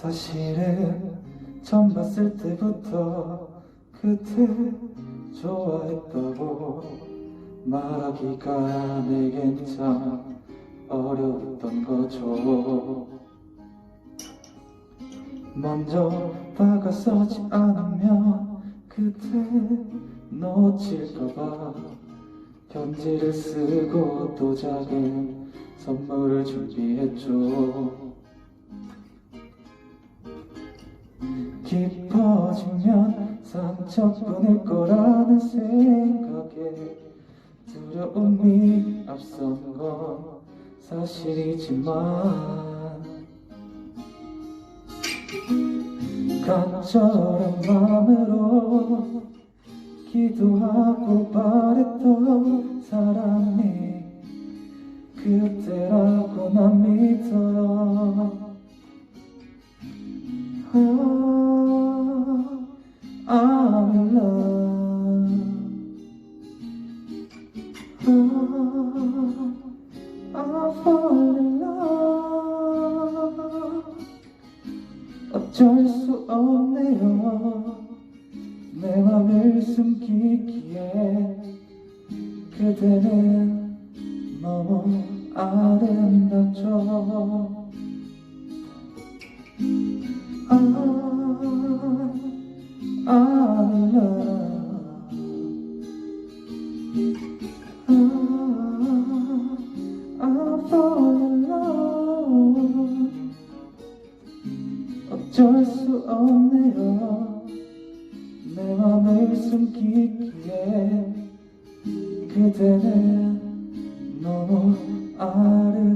사실은 처음 봤을 때부터 그때 좋아했다고 말하기가 내겐 참 어려웠던 거죠 먼저 다가서지 않으면 그때 놓칠까봐. 편지를 쓰고 또 작은 선물을 준비했죠. 깊어지면 상처뿐일 거라는 생각에 두려움이 앞선 건 사실이지만 간절한 마음으로 기도하고 바랬던 사람이 그때라고 난 믿어요 아, I'm in love. 아, I fall 어쩔 수 없네요. 내 맘을 숨기기에 그대는 너무 아름답죠. 아, I'm in 어쩔 수 없네요. 내 맘을 숨기기에 그대는 너무 아름답죠.